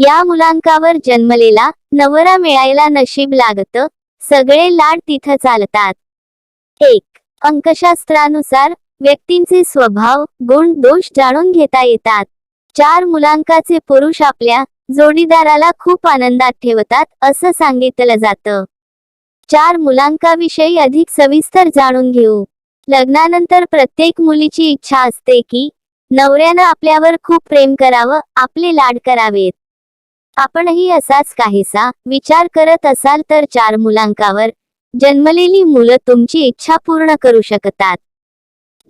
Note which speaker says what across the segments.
Speaker 1: या मुलांकावर जन्मलेला नवरा मिळायला नशीब लागत सगळे लाड तिथं चालतात. एक अंकशास्त्रानुसार व्यक्तींचे स्वभाव गुण दोष जाणून घेता येतात. चार मुलांकाचे पुरुष आपल्या जोडीदाराला खूप आनंदात ठेवतात असं सांगितलं जातं. चार मुलांकाविषयी अधिक सविस्तर जाणून घेऊ. लग्नानंतर प्रत्येक मुलीची इच्छा असते की नवऱ्यानं आपल्यावर खूप प्रेम करावं आपले लाड करावेत. आपणही असाच काहीसा विचार करत असाल तर चार मुलांकावर जन्मलेली मुलं तुमची इच्छा पूर्ण करू शकतात.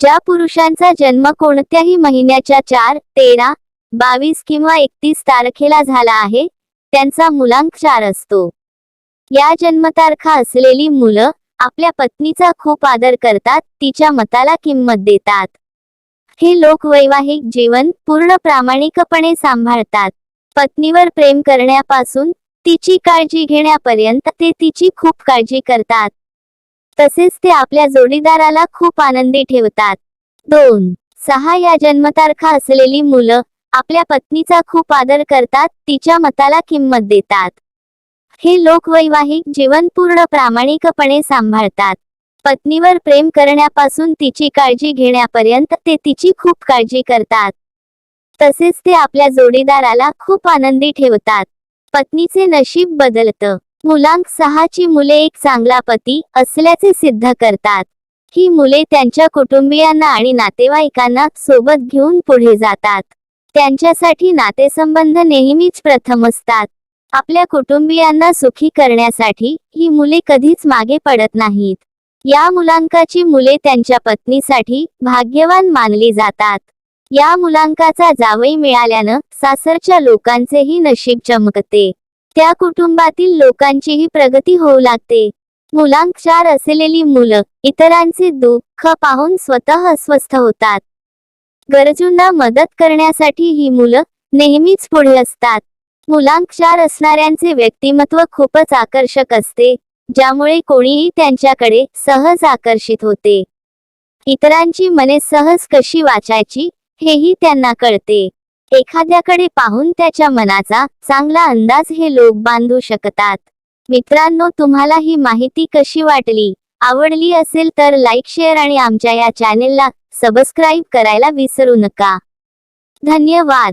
Speaker 1: ज्या पुरुषांचा जन्म कोणत्याही महिन्याच्या चार तेरा बावीस किंवा एकतीस तारखेला झाला आहे त्यांचा मुलांक चार असतो. या जन्मतारखा असलेली मुलं आपल्या पत्नीचा खूप आदर करतात तिच्या मताला किंमत देतात. हे लोक वैवाहिक जीवन पूर्ण प्रामाणिकपणे सांभाळतात. पत्नीवर प्रेम करण्यापासून तिची काळजी घेण्यापर्यंत ते तिची खूप काळजी करतात. तसेच ते आपल्या जोडीदाराला खूप आनंदी ठेवतात. दोन सहा या जन्मतारखा असलेली मुलं आपल्या पत्नीचा खूप आदर करतात तिच्या मताला किंमत देतात. हे लोक वैवाहिक जीवन पूर्ण प्रामाणिकपणे सांभाळतात. पत्नीवर प्रेम करण्यापासून तिची काळजी घेण्यापर्यंत ते तिची खूप काळजी करतात. तसेच ते आपल्या जोडीदाराला खूप आनंदी ठेवतात. पत्नीचे नशीब बदलतं. मुलांक सहाची मुले एक चांगला पती असल्याचे सिद्ध करतात. ही मुले त्यांच्या कुटुंबियांना आणि नातेवाईकांना सोबत घेऊन पुढे जातात. त्यांच्यासाठी नातेसंबंध नेहमीच प्रथम असतात. आपल्या कुटुंबियांना सुखी करण्यासाठी ही मुले कधीच मागे पडत नाहीत. या मुलांकाची मुले त्यांच्या पत्नीसाठी भाग्यवान मानली जातात. या मुलांकाचा जावई मिळाल्यानं सासरच्या लोकांचेही नशीब चमकते. त्या कुटुंबातील लोकांचीही प्रगती होऊ लागते. मुलांचार असलेली मुलं इतरांचे दुःख पाहून स्वतः अस्वस्थ होतात. गरजूंना मदत करण्यासाठी ही मुलं नेहमीच पुढे असतात. मुलांक्षार असणाऱ्यांचे व्यक्तिमत्व खूपच आकर्षक असते ज्यामुळे कोणीही त्यांच्याकडे सहज आकर्षित होते. इतरांची मने सहज कशी वाचायची? हेही त्यांना कळते. एखाद्याकडे पाहून त्याच्या मनाचा चांगला अंदाज हे लोक बांधू शकतात. मित्रांनो तुम्हाला ही माहिती कशी वाटली? आवडली असेल तर लाईक शेअर आणि आमच्या या चॅनेलला सबस्क्राईब करायला विसरू नका. धन्यवाद.